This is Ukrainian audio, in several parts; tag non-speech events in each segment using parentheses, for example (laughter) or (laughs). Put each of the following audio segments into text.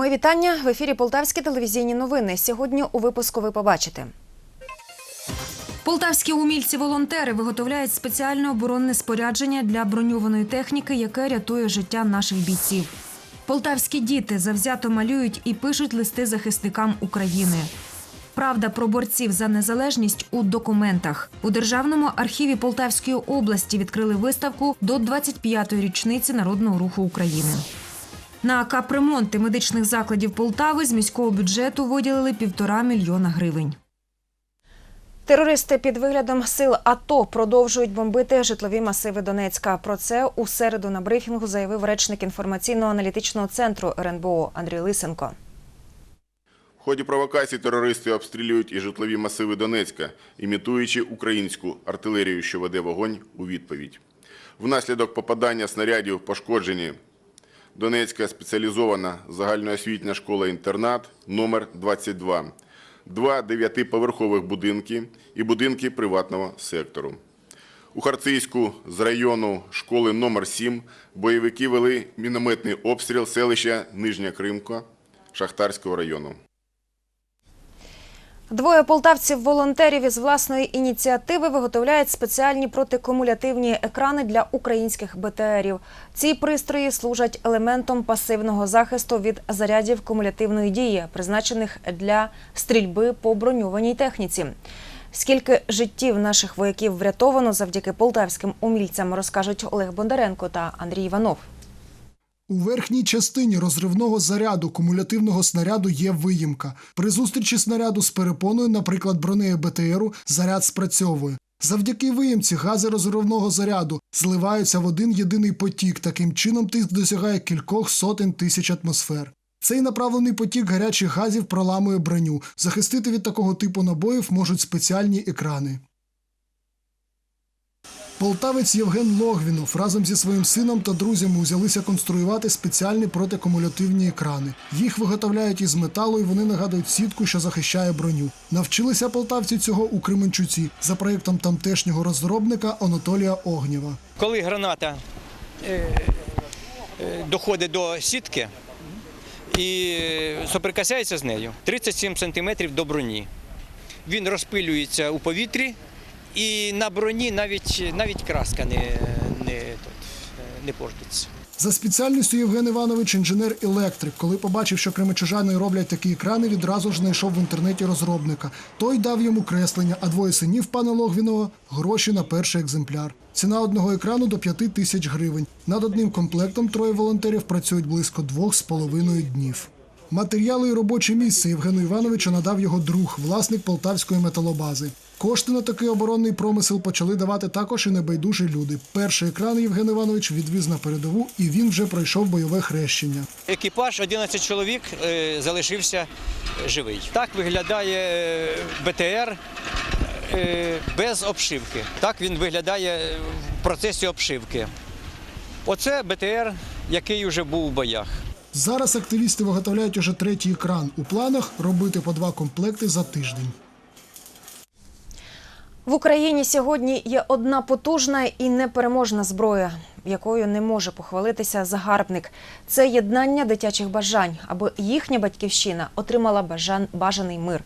Мої вітання в ефірі Полтавські телевізійні новини. Сьогодні у випуску ви побачите. Полтавські умільці-волонтери виготовляють спеціальне оборонне спорядження для броньованої техніки, яке рятує життя наших бійців. Полтавські діти завзято малюють і пишуть листи захисникам України. Правда про борців за незалежність у документах у державному архіві Полтавської області відкрили виставку до 25-ї річниці народного руху України. На капремонти медичних закладів Полтави з міського бюджету виділили півтора мільйона гривень. Терористи під виглядом сил АТО продовжують бомбити житлові масиви Донецька. Про це у середу на брифінгу заявив речник інформаційно-аналітичного центру РНБО Андрій Лисенко. В ході провокацій терористи обстрілюють і житлові масиви Донецька, імітуючи українську артилерію, що веде вогонь у відповідь. Внаслідок попадання снарядів пошкоджені Донецька спеціалізована загальноосвітня школа-інтернат номер 22, два дев'ятиповерхових будинки і будинки приватного сектору. У Харцизьку з району школи номер 7 бойовики вели мінометний обстріл селища Нижня Кримка Шахтарського району. Двоє полтавців-волонтерів із власної ініціативи виготовляють спеціальні протикумулятивні екрани для українських БТРів. Ці пристрої служать елементом пасивного захисту від зарядів кумулятивної дії, призначених для стрільби по броньованій техніці. Скільки життів наших вояків врятовано завдяки полтавським умільцям, розкажуть Олег Бондаренко та Андрій Іванов. У верхній частині розривного заряду кумулятивного снаряду є виїмка. При зустрічі снаряду з перепоною, наприклад, бронею БТРу, заряд спрацьовує. Завдяки виїмці гази розривного заряду зливаються в один єдиний потік. Таким чином тиск досягає кількох сотень тисяч атмосфер. Цей направлений потік гарячих газів проламує броню. Захистити від такого типу набоїв можуть спеціальні екрани. Полтавець Євген Логвінов разом зі своїм сином та друзями узялися конструювати спеціальні протикумулятивні екрани. Їх виготовляють із металу і вони нагадують сітку, що захищає броню. Навчилися полтавці цього у Кременчуці за проєктом тамтешнього розробника Анатолія Огнєва. Коли граната е, е, доходить до сітки і соприкасається з нею 37 см до броні. Він розпилюється у повітрі, і на броні навіть, навіть краска не, не, не портиться. За спеціальністю Євген Іванович інженер-електрик. Коли побачив, що кременчужани роблять такі екрани, відразу ж знайшов в інтернеті розробника. Той дав йому креслення, а двоє синів пана Логвінова гроші на перший екземпляр. Ціна одного екрану до п'яти тисяч гривень. Над одним комплектом троє волонтерів працюють близько двох з половиною днів. Матеріали і робоче місце Євгену Івановичу надав його друг, власник полтавської металобази. Кошти на такий оборонний промисел почали давати також і небайдужі люди. Перший екран Євген Іванович відвіз на передову, і він вже пройшов бойове хрещення. Екіпаж 11 чоловік е, залишився живий. Так виглядає е, БТР е, без обшивки. Так він виглядає в процесі обшивки. Оце БТР, який вже був у боях. Зараз активісти виготовляють уже третій екран. У планах робити по два комплекти за тиждень. В Україні сьогодні є одна потужна і непереможна зброя, якою не може похвалитися загарбник. Це єднання дитячих бажань, аби їхня батьківщина отримала бажан, бажаний мир.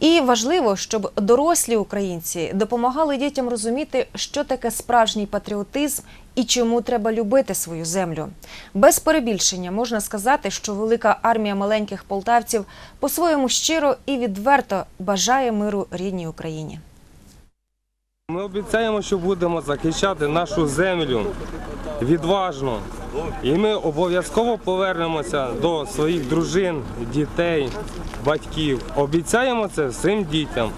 І важливо, щоб дорослі українці допомагали дітям розуміти, що таке справжній патріотизм і чому треба любити свою землю. Без перебільшення можна сказати, що велика армія маленьких полтавців по-своєму щиро і відверто бажає миру рідній Україні. Ми обіцяємо, що будемо захищати нашу землю відважно. І ми обов'язково повернемося до своїх дружин, дітей, батьків. Обіцяємо це всім дітям.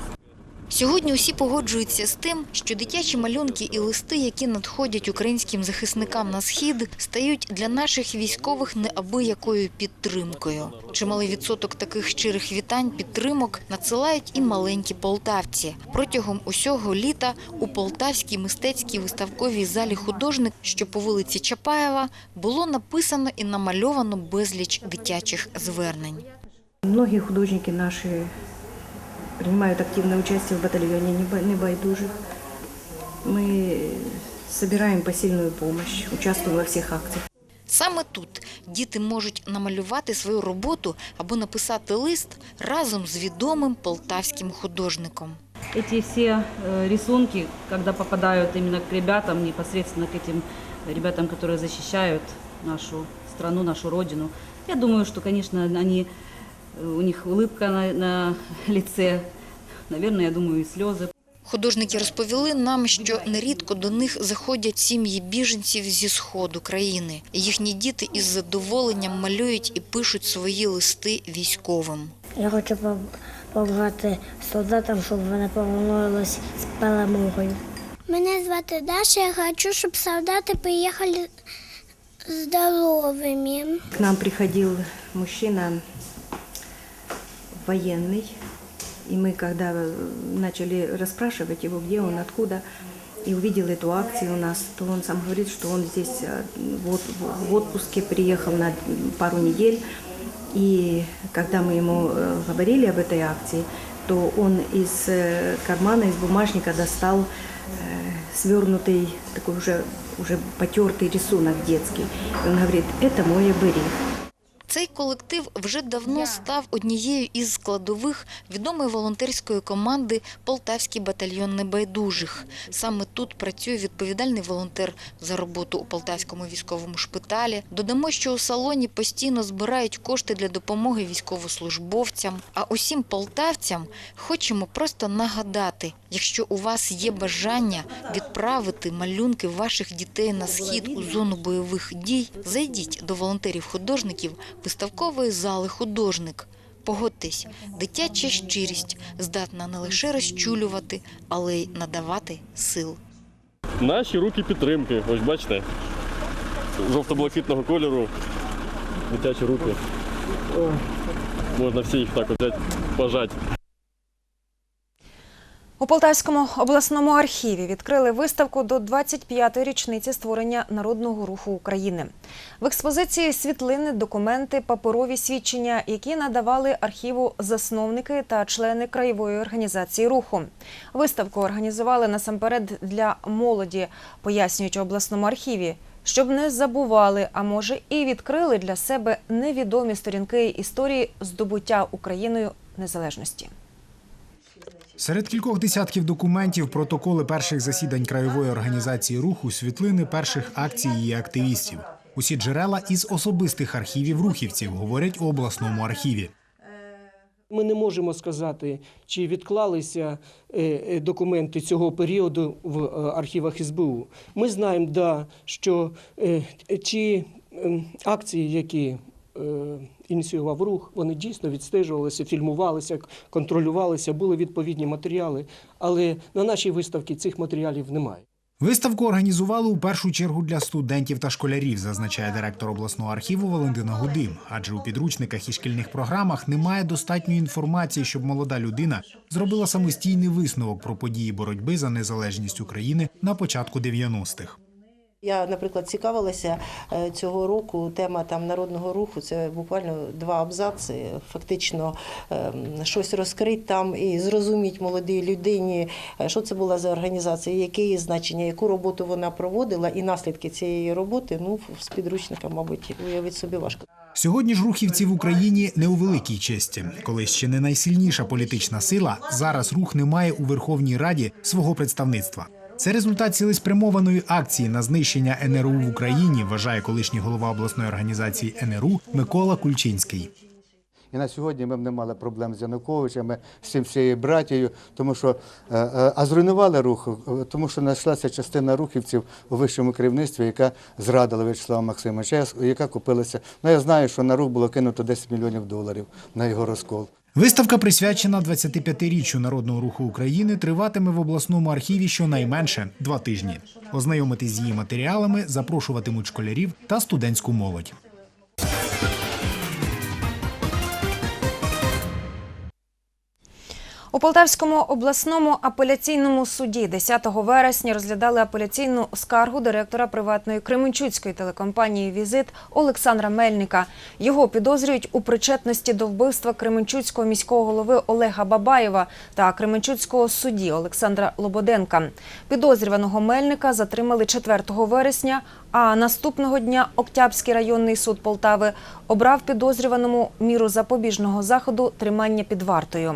Сьогодні усі погоджуються з тим, що дитячі малюнки і листи, які надходять українським захисникам на схід, стають для наших військових неабиякою підтримкою. Чималий відсоток таких щирих вітань, підтримок надсилають і маленькі полтавці. Протягом усього літа у полтавській мистецькій виставковій залі художник, що по вулиці Чапаєва, було написано і намальовано безліч дитячих звернень. Многие художники наши принимают активное участие в батальоне «Небо- небайдужих. Мы собираем посильную помощь, участвуем во всех акциях. Саме тут діти можуть намалювати свою роботу або написати лист разом з відомим полтавським художником. Эти все э, рисунки, когда попадают именно к ребятам, непосредственно к этим ребятам, которые защищают нашу страну, нашу родину, я думаю, что, конечно, они, э, у них улыбка на, на (laughs) лице, наверное, я думаю, и слезы. Художники розповіли нам, що нерідко до них заходять сім'ї біженців зі сходу країни. Їхні діти із задоволенням малюють і пишуть свої листи військовим. Я хочу поб- побажати солдатам, щоб вони повернулись з перемогою. Мене звати Даша, я хочу, щоб солдати приїхали здоровими. К нам приходил мужчина военный, и мы, когда э, начали расспрашивать его, где он, откуда, и увидел эту акцию у нас, то он сам говорит, что он здесь э, вот в- отпуске приехал на пару недель, и когда мы ему э, говорили об этой акции, то он из кармана, из бумажника достал свернутый такой уже уже потертый рисунок детский. И он говорит, это мой оберіг. Цей колектив вже давно став однією із складових відомої волонтерської команди Полтавський батальйон небайдужих. Саме тут працює відповідальний волонтер за роботу у Полтавському військовому шпиталі. Додамо, що у салоні постійно збирають кошти для допомоги військовослужбовцям. А усім полтавцям хочемо просто нагадати, якщо у вас є бажання відправити малюнки ваших дітей на схід у зону бойових дій, зайдіть до волонтерів-художників виставкової зали художник. Погодьтесь, дитяча щирість здатна не лише розчулювати, але й надавати сил. Наші руки підтримки. Ось бачите. Жовто-блакитного кольору. Дитячі руки. Можна всі їх так взяти, пожати. У Полтавському обласному архіві відкрили виставку до 25-ї річниці створення Народного руху України. В експозиції світлини, документи, паперові свідчення, які надавали архіву засновники та члени краєвої організації руху. Виставку організували насамперед для молоді, пояснюють у обласному архіві. Щоб не забували, а може і відкрили для себе невідомі сторінки історії здобуття Україною незалежності. Серед кількох десятків документів протоколи перших засідань краєвої організації руху, світлини перших акцій її активістів. Усі джерела із особистих архівів рухівців говорять у обласному архіві. Ми не можемо сказати, чи відклалися е, е, документи цього періоду в е, архівах СБУ. Ми знаємо, да, що ті акції, які ініціював рух, вони дійсно відстежувалися, фільмувалися, контролювалися, були відповідні матеріали, але на нашій виставці цих матеріалів немає. Виставку організували у першу чергу для студентів та школярів, зазначає директор обласного архіву Валентина Гудим. Адже у підручниках і шкільних програмах немає достатньої інформації, щоб молода людина зробила самостійний висновок про події боротьби за незалежність України на початку 90-х. Я, наприклад, цікавилася е, цього року. Тема там народного руху це буквально два абзаци. Фактично ем, щось розкрити там і зрозуміти молодій людині, е, що це була за організація, яке її значення, яку роботу вона проводила, і наслідки цієї роботи. Ну з підручника, мабуть, уявити собі важко. Сьогодні ж рухівці в Україні не у великій честі. Коли ще не найсильніша політична сила, зараз рух не має у Верховній Раді свого представництва. Це результат цілеспрямованої акції на знищення НРУ в Україні, вважає колишній голова обласної організації НРУ Микола Кульчинський. І на сьогодні ми б не мали проблем з Януковичем, з всією братією, тому що е, е, а зруйнували рух, е, тому що знайшлася частина рухівців у вищому керівництві, яка зрадила В'ячеслава Максимовича, яка купилася. Ну я знаю, що на рух було кинуто 10 мільйонів доларів на його розкол. Виставка, присвячена 25-річчю народного руху України, триватиме в обласному архіві щонайменше два тижні. Ознайомитись з її матеріалами запрошуватимуть школярів та студентську молодь. У Полтавському обласному апеляційному суді 10 вересня розглядали апеляційну скаргу директора приватної Кременчуцької телекомпанії Візит Олександра Мельника. Його підозрюють у причетності до вбивства Кременчуцького міського голови Олега Бабаєва та Кременчуцького судді Олександра Лободенка. Підозрюваного Мельника затримали 4 вересня, А наступного дня Октябрський районний суд Полтави обрав підозрюваному міру запобіжного заходу тримання під вартою.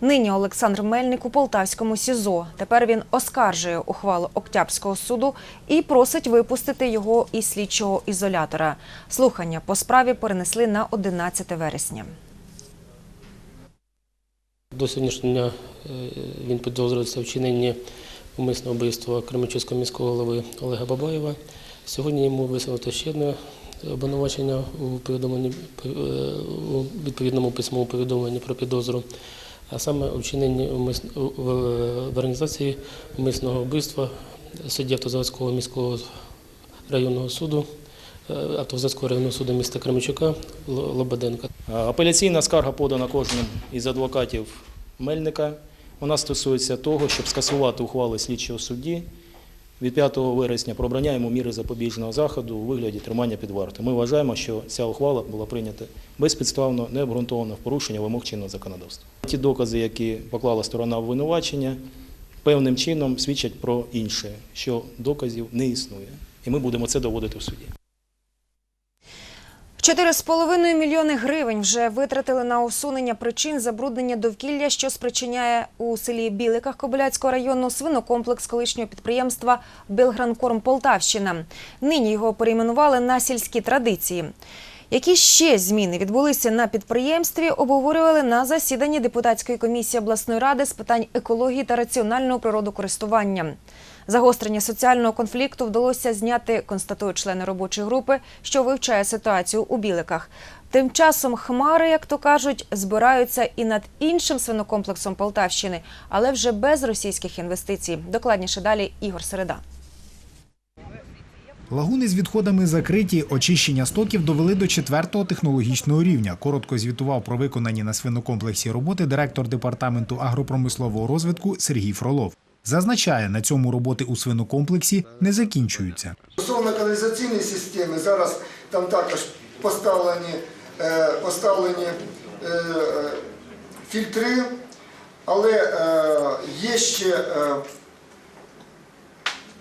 Нині Олександр Мельник у Полтавському СІЗО. Тепер він оскаржує ухвалу Октябрського суду і просить випустити його із слідчого ізолятора. Слухання по справі перенесли на 11 вересня. До сьогоднішнього дня е, він підозрюється вчиненні умисного вбивства Кременчуцького міського голови Олега Бабаєва. Сьогодні йому висунуто ще одне обвинувачення у повідомленні е, у відповідному письмовому повідомленні про підозру, а саме у вчиненні в в організації умисного вбивства судді Автозаводського міського районного суду. е, Автозаводського районного суду міста Кременчука Лободенка. Апеляційна скарга подана кожним із адвокатів Мельника. Вона стосується того, щоб скасувати ухвали слідчого судді від 5 вересня про обрання йому міри запобіжного заходу у вигляді тримання під вартою. Ми вважаємо, що ця ухвала була прийнята безпідставно, необґрунтовано в порушення вимог чинного законодавства. Ті докази, які поклала сторона обвинувачення, певним чином свідчать про інше, що доказів не існує. І ми будемо це доводити в суді. 4,5 мільйони гривень вже витратили на усунення причин забруднення довкілля, що спричиняє у селі Біликах Кобиляцького району свинокомплекс колишнього підприємства Білгранкорм Полтавщина. Нині його перейменували на сільські традиції. Які ще зміни відбулися на підприємстві, обговорювали на засіданні депутатської комісії обласної ради з питань екології та раціонального природокористування. Загострення соціального конфлікту вдалося зняти, констатують члени робочої групи, що вивчає ситуацію у біликах. Тим часом хмари, як то кажуть, збираються і над іншим свинокомплексом Полтавщини, але вже без російських інвестицій. Докладніше далі Ігор Середа. Лагуни з відходами закриті, очищення стоків довели до четвертого технологічного рівня. Коротко звітував про виконані на свинокомплексі роботи директор департаменту агропромислового розвитку Сергій Фролов. Зазначає, на цьому роботи у свинокомплексі не закінчуються. Стосовно каналізаційної системи, зараз там також поставлені, е, поставлені е, фільтри, але е, є ще е,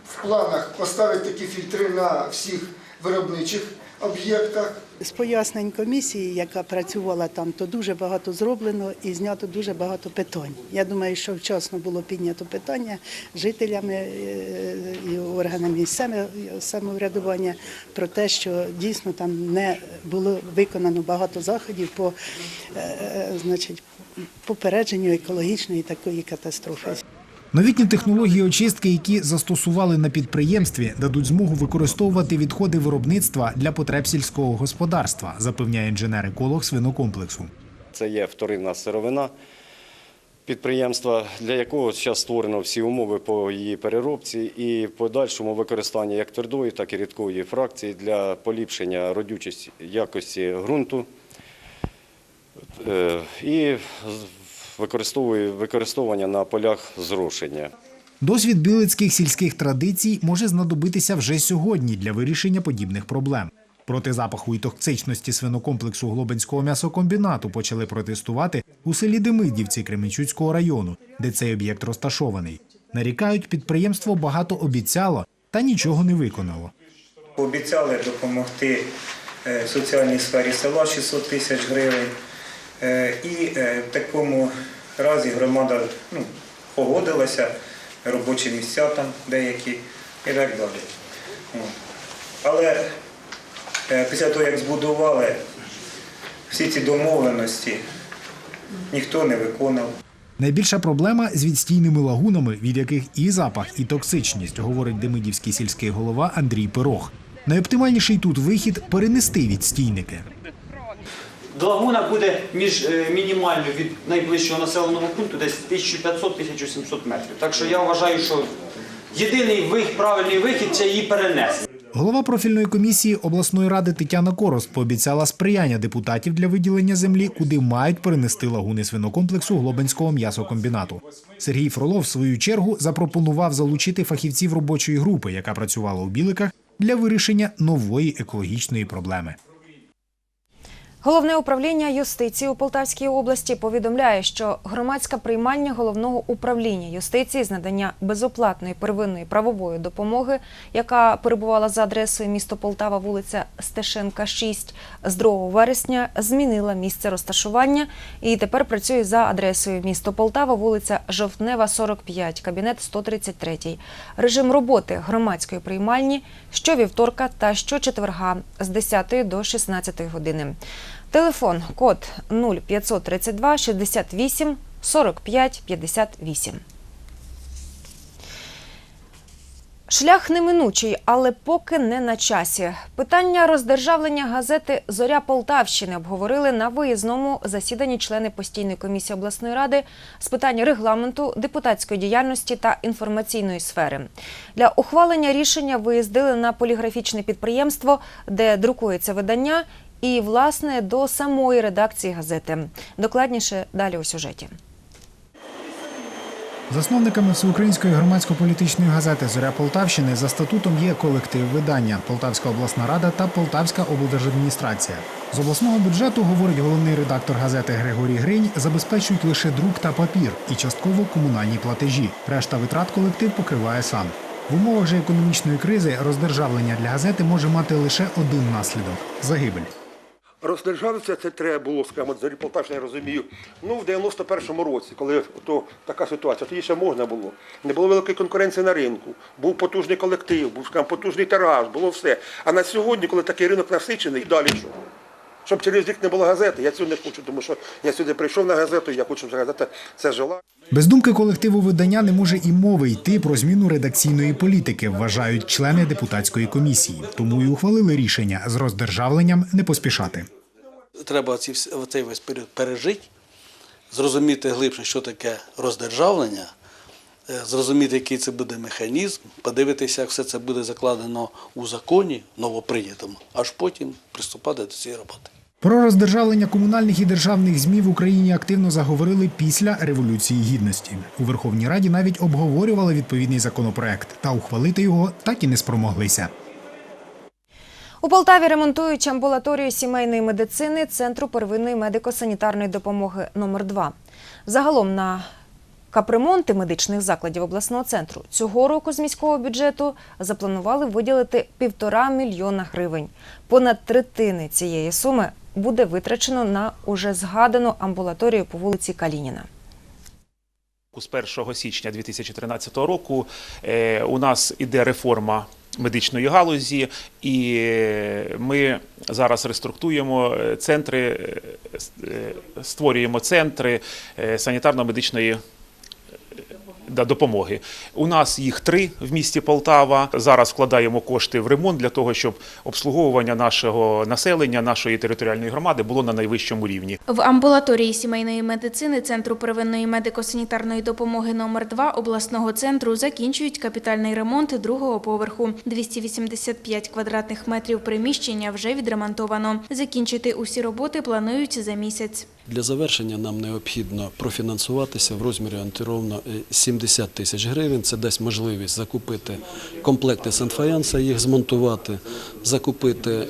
в планах поставити такі фільтри на всіх виробничих об'єктах. З пояснень комісії, яка працювала там, то дуже багато зроблено і знято дуже багато питань. Я думаю, що вчасно було піднято питання жителями е, і органами місцевого самоврядування про те, що дійсно там не було виконано багато заходів по е, е, значить, попередженню екологічної такої катастрофи. Новітні технології очистки, які застосували на підприємстві, дадуть змогу використовувати відходи виробництва для потреб сільського господарства, запевняє інженер-еколог свинокомплексу. Це є вторинна сировина підприємства, для якого зараз створено всі умови по її переробці і подальшому використанні як твердої, так і рідкої фракції для поліпшення родючості якості ґрунту е, і використовування на полях зрошення. Досвід білицьких сільських традицій може знадобитися вже сьогодні для вирішення подібних проблем. Проти запаху і токсичності свинокомплексу Глобинського м'ясокомбінату почали протестувати у селі Демидівці Кременчуцького району, де цей об'єкт розташований. Нарікають, підприємство багато обіцяло та нічого не виконало. Обіцяли допомогти е, соціальній сфері села 600 тисяч гривень. Е, І е, в такому разі громада ну, погодилася, робочі місця там деякі і так далі. Але е, після того, як збудували всі ці домовленості, ніхто не виконав. Найбільша проблема з відстійними лагунами, від яких і запах, і токсичність, говорить демидівський сільський голова Андрій Пирог. Найоптимальніший тут вихід перенести відстійники. Лагуна буде між е, мінімальною від найближчого населеного пункту десь 1500-1700 метрів. Так що я вважаю, що єдиний вихід, правильний вихід це її перенесення. Голова профільної комісії обласної ради Тетяна Корост пообіцяла сприяння депутатів для виділення землі, куди мають перенести лагуни свинокомплексу Глобинського м'ясокомбінату. Сергій Фролов, в свою чергу, запропонував залучити фахівців робочої групи, яка працювала у Біликах, для вирішення нової екологічної проблеми. Головне управління юстиції у Полтавській області повідомляє, що громадська приймальня головного управління юстиції з надання безоплатної первинної правової допомоги, яка перебувала за адресою місто Полтава, вулиця Стешенка, 6, з 2 вересня змінила місце розташування і тепер працює за адресою місто Полтава, вулиця Жовтнева, 45, кабінет 133. Режим роботи громадської приймальні щовівторка та щочетверга з 10 до 16 години. Телефон код 0532 68 45 58. Шлях неминучий, але поки не на часі. Питання роздержавлення газети Зоря Полтавщини обговорили на виїзному засіданні члени постійної комісії обласної ради з питань регламенту, депутатської діяльності та інформаційної сфери. Для ухвалення рішення виїздили на поліграфічне підприємство, де друкується видання, і власне до самої редакції газети. Докладніше далі у сюжеті. Засновниками всеукраїнської громадсько-політичної газети Зоря Полтавщини за статутом є колектив видання Полтавська обласна рада та Полтавська облдержадміністрація. З обласного бюджету, говорить головний редактор газети Григорій Гринь, забезпечують лише друк та папір і частково комунальні платежі. Решта витрат колектив покриває сам. В умовах же економічної кризи роздержавлення для газети може мати лише один наслідок загибель. Роздержавитися це треба було, скажімо, за Полтавщини, я розумію. Ну, в 91-му році, коли то така ситуація, тоді ще можна було. Не було великої конкуренції на ринку, був потужний колектив, був скажімо, потужний тираж, було все. А на сьогодні, коли такий ринок насичений, далі що? Щоб через рік не було газети, я цього не хочу, тому що я сюди прийшов на газету, я хочу, щоб газета це жила. Без думки колективу видання не може і мови йти про зміну редакційної політики, вважають члени депутатської комісії. Тому і ухвалили рішення з роздержавленням не поспішати. Треба ці, цей весь період пережити, зрозуміти глибше, що таке роздержавлення, е, зрозуміти, який це буде механізм, подивитися, як все це буде закладено у законі новоприйнятому, аж потім приступати до цієї роботи. Про роздержавлення комунальних і державних змі в Україні активно заговорили після революції гідності. У Верховній Раді навіть обговорювали відповідний законопроект, та ухвалити його так і не спромоглися. У Полтаві ремонтують амбулаторію сімейної медицини Центру первинної медико-санітарної допомоги номер 2 Загалом на капремонти медичних закладів обласного центру цього року з міського бюджету запланували виділити півтора мільйона гривень. Понад третини цієї суми буде витрачено на уже згадану амбулаторію по вулиці Калініна. З 1 січня 2013 року е, у нас іде реформа медичної галузі, і ми зараз реструктуємо е, центри, е, е, створюємо центри е, санітарно-медичної е, да, допомоги. У нас їх три в місті Полтава. Зараз вкладаємо кошти в ремонт для того, щоб обслуговування нашого населення, нашої територіальної громади було на найвищому рівні. В амбулаторії сімейної медицини Центру первинної медико-санітарної допомоги номер 2 обласного центру закінчують капітальний ремонт другого поверху. 285 квадратних метрів приміщення вже відремонтовано. Закінчити усі роботи планують за місяць. Для завершення нам необхідно профінансуватися в розмірі антировно 70 тисяч гривень. Це дасть можливість закупити комплекти санфаянса, їх змонтувати, закупити е,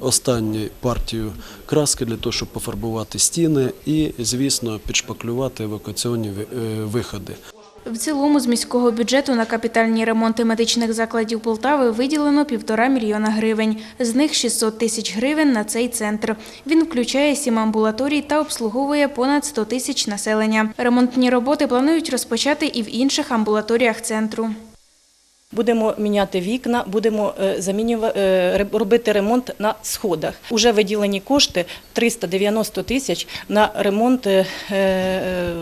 останню партію краски для того, щоб пофарбувати стіни і, звісно, підшпаклювати евакуаційні е, виходи. В цілому з міського бюджету на капітальні ремонти медичних закладів Полтави виділено півтора мільйона гривень. З них 600 тисяч гривень на цей центр. Він включає сім амбулаторій та обслуговує понад 100 тисяч населення. Ремонтні роботи планують розпочати і в інших амбулаторіях центру. Будемо міняти вікна, будемо е, замінювати, робити ремонт на сходах. Уже виділені кошти 390 тисяч на ремонт е, е,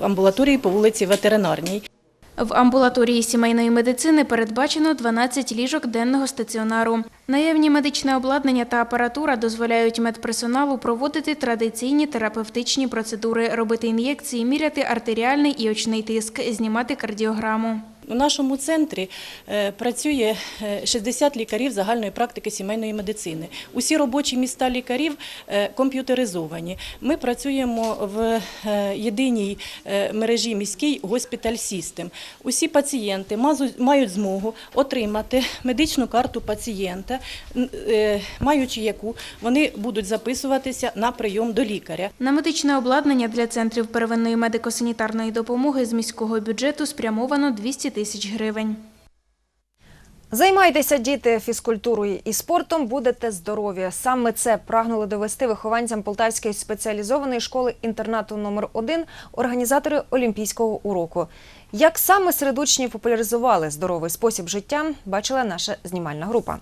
амбулаторії по вулиці Ветеринарній. В амбулаторії сімейної медицини передбачено 12 ліжок денного стаціонару. Наявні медичне обладнання та апаратура дозволяють медперсоналу проводити традиційні терапевтичні процедури, робити ін'єкції, міряти артеріальний і очний тиск, знімати кардіограму. У нашому центрі е, працює е, 60 лікарів загальної практики сімейної медицини. Усі робочі міста лікарів е, комп'ютеризовані. Ми працюємо в е, єдиній е, мережі міський госпіталь Сістем. Усі пацієнти мають змогу отримати медичну карту пацієнта, е, маючи яку вони будуть записуватися на прийом до лікаря. На медичне обладнання для центрів первинної медико-санітарної допомоги з міського бюджету спрямовано 200 тисяч гривень. Займайтеся діти фізкультурою і спортом, будете здорові. Саме це прагнули довести вихованцям Полтавської спеціалізованої школи інтернату номер 1 організатори Олімпійського уроку. Як саме серед учнів популяризували здоровий спосіб життя, бачила наша знімальна група.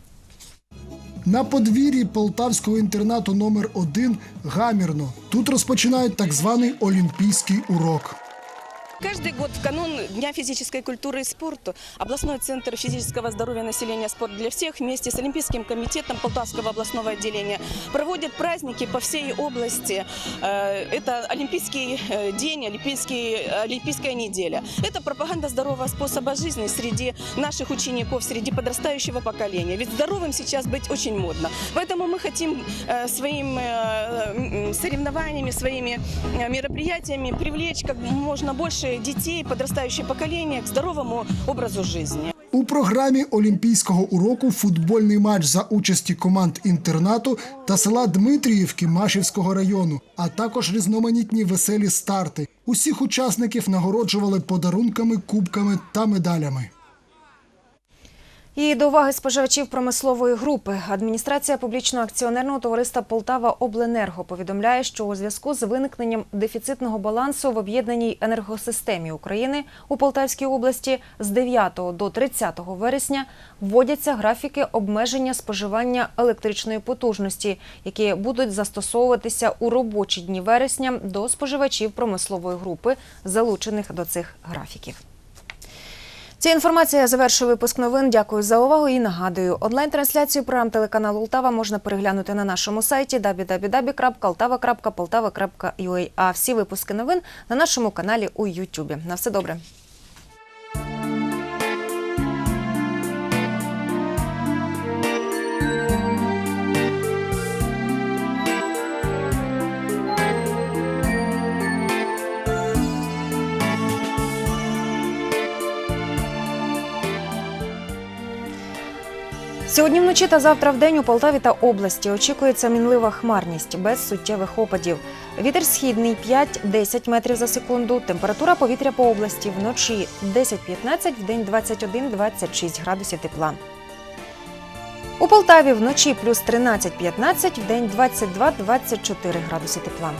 На подвір'ї полтавського інтернату номер 1 гамірно. Тут розпочинають так званий олімпійський урок. Каждый год в канун Дня физической культуры и спорта областной центр физического здоровья населения «Спорт для всех» вместе с Олимпийским комитетом Полтавского областного отделения проводят праздники по всей области. Э, Это Олимпийский э, день, Олимпийский, Олимпийская неделя. Это пропаганда здорового способа жизни среди наших учеников, среди подрастающего поколения. Ведь здоровым сейчас быть очень модно. Поэтому мы хотим э, своим м, соревнованиями, своими мероприятиями привлечь как можно больше детей, подрастающее поколение к здоровому образу жизни. У програмі олімпійського уроку футбольний матч за участі команд інтернату та села Дмитріївки Машівського району, а також різноманітні веселі старти. Усіх учасників нагороджували подарунками, кубками та медалями. І до уваги споживачів промислової групи адміністрація публічного акціонерного товариства Полтава Обленерго повідомляє, що у зв'язку з виникненням дефіцитного балансу в об'єднаній енергосистемі України у Полтавській області з 9 до 30 вересня вводяться графіки обмеження споживання електричної потужності, які будуть застосовуватися у робочі дні вересня до споживачів промислової групи, залучених до цих графіків. Ця інформація завершує випуск новин. Дякую за увагу і нагадую, онлайн-трансляцію програм телеканалу Ултава можна переглянути на нашому сайті www.altava.poltava.ua, а всі випуски новин на нашому каналі у Ютубі. На все добре. Сьогодні вночі та завтра в день у Полтаві та області очікується мінлива хмарність без суттєвих опадів. Вітер східний 5-10 метрів за секунду. Температура повітря по області вночі 10-15, в день 21-26 градусів тепла. У Полтаві вночі плюс 13-15, в день 22-24 градуси тепла.